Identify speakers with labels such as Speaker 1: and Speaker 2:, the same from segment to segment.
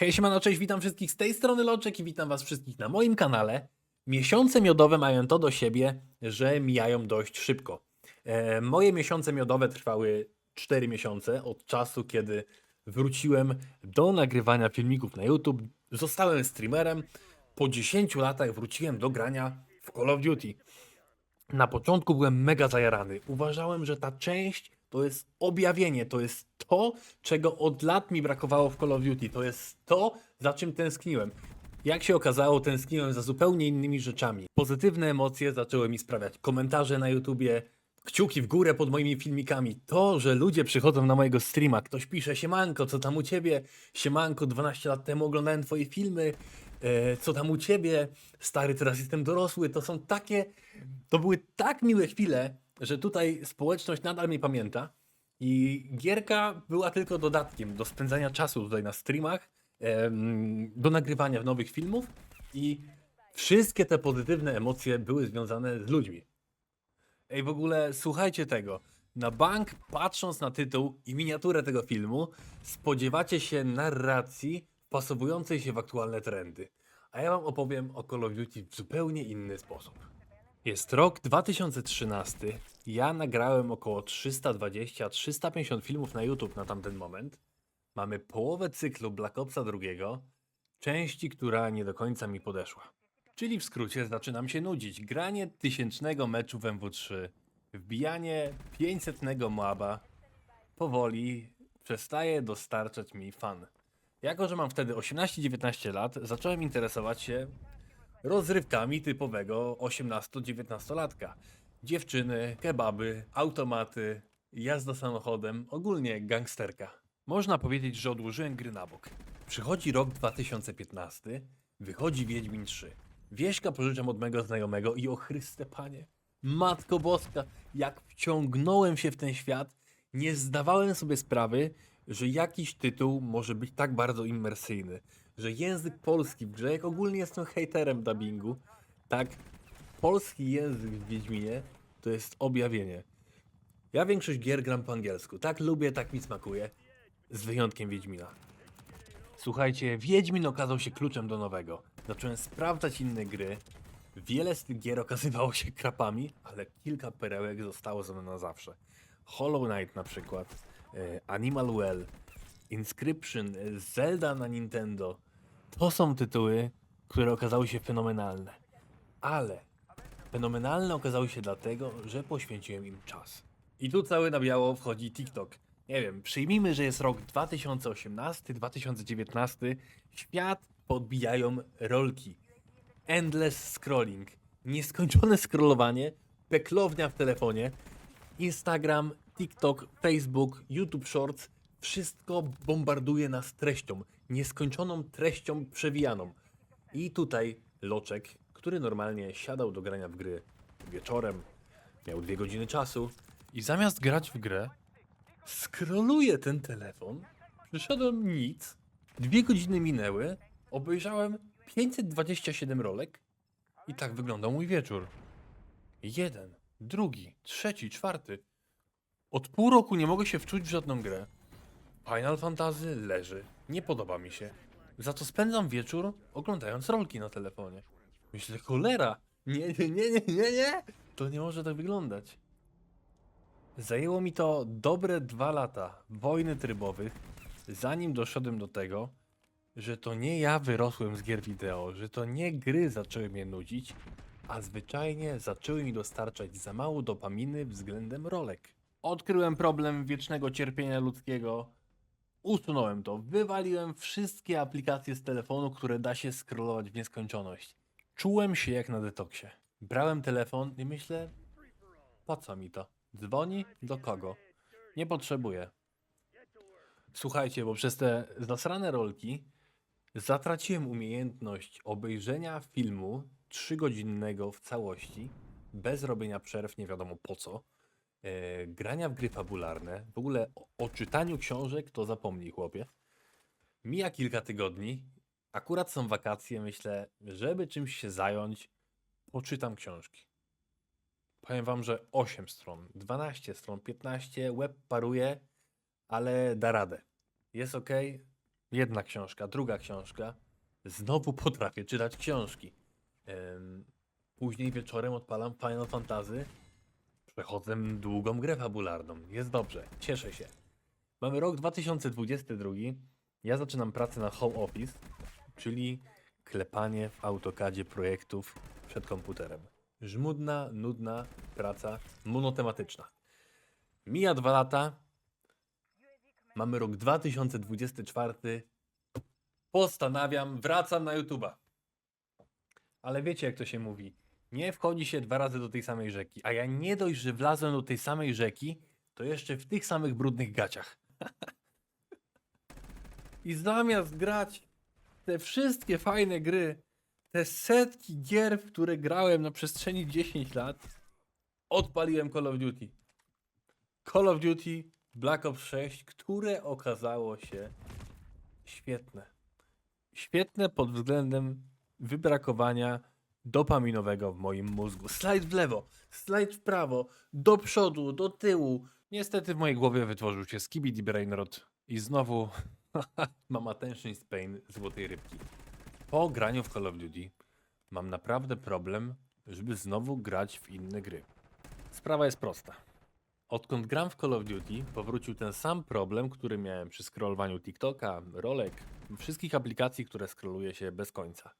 Speaker 1: Hej, siemano, cześć, witam wszystkich z tej strony Loczek i witam was wszystkich na moim kanale. Miesiące miodowe mają to do siebie, że mijają dość szybko. E, moje miesiące miodowe trwały 4 miesiące od czasu, kiedy wróciłem do nagrywania filmików na YouTube. Zostałem streamerem. Po 10 latach wróciłem do grania w Call of Duty. Na początku byłem mega zajarany. Uważałem, że ta część to jest objawienie, to jest to, czego od lat mi brakowało w Call of Duty. To jest to, za czym tęskniłem. Jak się okazało, tęskniłem za zupełnie innymi rzeczami. Pozytywne emocje zaczęły mi sprawiać komentarze na YouTubie, kciuki w górę pod moimi filmikami. To, że ludzie przychodzą na mojego streama, ktoś pisze siemanko, co tam u ciebie? Siemanko, 12 lat temu oglądałem twoje filmy. E, co tam u ciebie? Stary, teraz jestem dorosły. To są takie, to były tak miłe chwile, że tutaj społeczność nadal mnie pamięta. I gierka była tylko dodatkiem do spędzania czasu tutaj na streamach, do nagrywania nowych filmów i wszystkie te pozytywne emocje były związane z ludźmi. Ej, w ogóle słuchajcie tego. Na bank, patrząc na tytuł i miniaturę tego filmu, spodziewacie się narracji wpasowującej się w aktualne trendy. A ja wam opowiem o Call of Duty w zupełnie inny sposób. Jest rok 2013. Ja nagrałem około 320-350 filmów na YouTube na tamten moment. Mamy połowę cyklu Black Opsa II, części, która nie do końca mi podeszła. Czyli w skrócie zaczynam się nudzić. Granie tysięcznego meczu w MW3, wbijanie 500 Moaba powoli przestaje dostarczać mi fan. Jako, że mam wtedy 18-19 lat, zacząłem interesować się rozrywkami typowego 18-19-latka. Dziewczyny, kebaby, automaty, jazda samochodem, ogólnie gangsterka. Można powiedzieć, że odłożyłem gry na bok. Przychodzi rok 2015, wychodzi Wiedźmin 3. Wieśka pożyczam od mego znajomego i o Chryste Panie, Matko Boska, jak wciągnąłem się w ten świat, nie zdawałem sobie sprawy, że jakiś tytuł może być tak bardzo immersyjny, że język polski w grze, jak ogólnie jestem hejterem dubbingu, tak polski język w Wiedźminie to jest objawienie. Ja większość gier gram po angielsku. Tak lubię, tak mi smakuje. Z wyjątkiem Wiedźmina. Słuchajcie, Wiedźmin okazał się kluczem do nowego. Zacząłem sprawdzać inne gry. Wiele z tych gier okazywało się krapami, ale kilka perełek zostało ze mną na zawsze. Hollow Knight na przykład, Animal Well, Inscription, e, Zelda na Nintendo. To są tytuły, które okazały się fenomenalne. Ale fenomenalne okazały się dlatego, że poświęciłem im czas. I tu cały na biało wchodzi TikTok. Nie wiem, przyjmijmy, że jest rok 2018-2019. Świat podbijają rolki. Endless scrolling. Nieskończone scrollowanie. Peklownia w telefonie. Instagram, TikTok, Facebook, YouTube Shorts. Wszystko bombarduje nas treścią. Nieskończoną treścią przewijaną. I tutaj Loczek, który normalnie siadał do grania w gry wieczorem, miał dwie godziny czasu i zamiast grać w grę, scrolluje ten telefon. Przyszedłem nic. Dwie godziny minęły. Obejrzałem 527 rolek i tak wyglądał mój wieczór. Jeden, drugi, trzeci, czwarty. Od pół roku nie mogę się wczuć w żadną grę. Final Fantasy leży. Nie podoba mi się. Za to spędzam wieczór oglądając rolki na telefonie. Myślę, cholera! Nie, nie, nie, nie, nie, nie! To nie może tak wyglądać. Zajęło mi to dobre dwa lata wojny trybowych, zanim doszedłem do tego, że to nie ja wyrosłem z gier wideo, że to nie gry zaczęły mnie nudzić, a zwyczajnie zaczęły mi dostarczać za mało dopaminy względem rolek. Odkryłem problem wiecznego cierpienia ludzkiego, usunąłem to, wywaliłem wszystkie aplikacje z telefonu, które da się scrollować w nieskończoność. Czułem się jak na detoksie. Brałem telefon i myślę, po co mi to? Dzwoni? Do kogo? Nie potrzebuję. Słuchajcie, bo przez te zasrane rolki zatraciłem umiejętność obejrzenia filmu trzygodzinnego w całości, bez robienia przerw, nie wiadomo po co, e, grania w gry fabularne, w ogóle o, o czytaniu książek to zapomnij chłopie. Mija kilka tygodni, akurat są wakacje, myślę, żeby czymś się zająć, poczytam książki. Powiem wam, że 8 stron, 12 stron, 15, web paruje, ale da radę. Jest ok, Jedna książka, druga książka. Znowu potrafię czytać książki. Później wieczorem odpalam Final Fantasy. Przechodzę długą grę fabularną. Jest dobrze, cieszę się. Mamy rok 2022. Ja zaczynam pracę na home office, czyli klepanie w AutoCADzie projektów przed komputerem. Żmudna, nudna praca, monotematyczna. Mija dwa lata. Mamy rok 2024. Postanawiam, wracam na YouTube'a. Ale wiecie, jak to się mówi. Nie wchodzi się dwa razy do tej samej rzeki. A ja nie dość, że wlazłem do tej samej rzeki, to jeszcze w tych samych brudnych gaciach. I zamiast grać te wszystkie fajne gry, te setki gier, w które grałem na przestrzeni 10 lat, odpaliłem Call of Duty. Call of Duty Black Ops 6, które okazało się świetne. Świetne pod względem wybrakowania dopaminowego w moim mózgu. Slajd w lewo, slajd w prawo, do przodu, do tyłu. Niestety w mojej głowie wytworzył się Skibidi Brainrot i znowu mam attention span złotej rybki. Po graniu w Call of Duty mam naprawdę problem, żeby znowu grać w inne gry. Sprawa jest prosta. Odkąd gram w Call of Duty, powrócił ten sam problem, który miałem przy scrollowaniu TikToka, rolek, wszystkich aplikacji, które scrolluje się bez końca.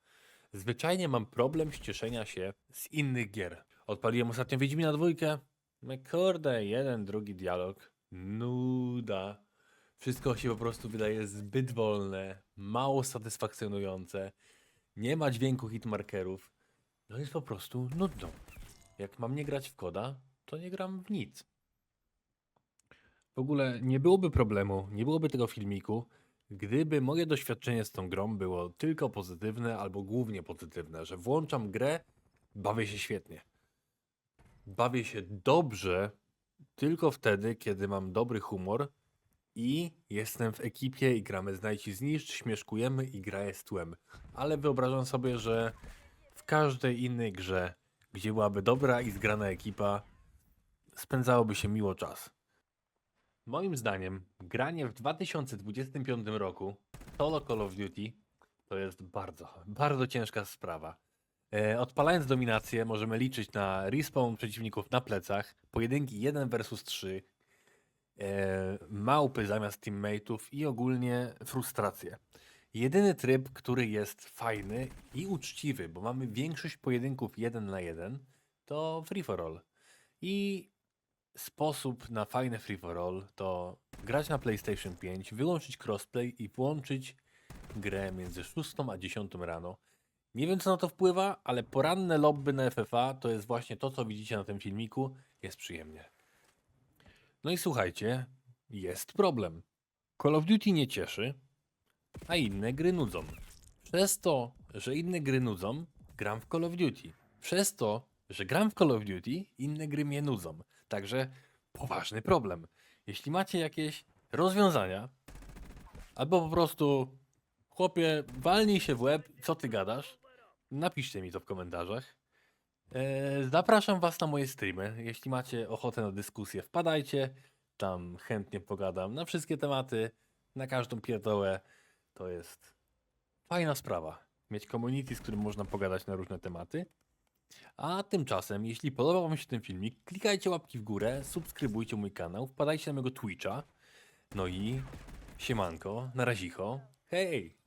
Speaker 1: Zwyczajnie mam problem ścieszenia się z innych gier. Odpaliłem ostatnio Wiedźmina dwójkę. No kurde, jeden, drugi dialog. Nuda. Wszystko się po prostu wydaje zbyt wolne, mało satysfakcjonujące. Nie ma dźwięku hitmarkerów. No jest po prostu nudno. Jak mam nie grać w koda, to nie gram w nic. W ogóle nie byłoby problemu, nie byłoby tego filmiku, gdyby moje doświadczenie z tą grą było tylko pozytywne albo głównie pozytywne, że włączam grę, bawię się świetnie. Bawię się dobrze tylko wtedy, kiedy mam dobry humor i jestem w ekipie i gramy znajdź i zniszcz, śmieszkujemy i gra jest tłem. Ale wyobrażam sobie, że w każdej innej grze, gdzie byłaby dobra i zgrana ekipa, spędzałoby się miło czas. Moim zdaniem, granie w 2025 roku solo Call of Duty to jest bardzo, bardzo ciężka sprawa. E, odpalając dominację, możemy liczyć na respawn przeciwników na plecach, pojedynki 1 versus 3, e, małpy zamiast teammateów i ogólnie frustrację. Jedyny tryb, który jest fajny i uczciwy, bo mamy większość pojedynków 1 na 1, to free for all. I sposób na fajne free for all to grać na PlayStation 5, wyłączyć crossplay i włączyć grę między 6 a 10 rano. Nie wiem co na to wpływa, ale poranne lobby na FFA to jest właśnie to, co widzicie na tym filmiku. Jest przyjemnie. No i słuchajcie, jest problem. Call of Duty nie cieszy, a inne gry nudzą. Przez to, że inne gry nudzą, gram w Call of Duty. Przez to, że gram w Call of Duty, inne gry mnie nudzą. Także poważny problem. Jeśli macie jakieś rozwiązania, albo po prostu chłopie, walnij się w łeb, co ty gadasz, napiszcie mi to w komentarzach. Eee, zapraszam was na moje streamy. Jeśli macie ochotę na dyskusję, wpadajcie. Tam chętnie pogadam na wszystkie tematy, na każdą pierdołę. To jest fajna sprawa. Mieć community, z którym można pogadać na różne tematy. A tymczasem, jeśli podobał Wam się ten filmik, klikajcie łapki w górę, subskrybujcie mój kanał, wpadajcie na mojego Twitcha. No i siemanko, na razicho, hej!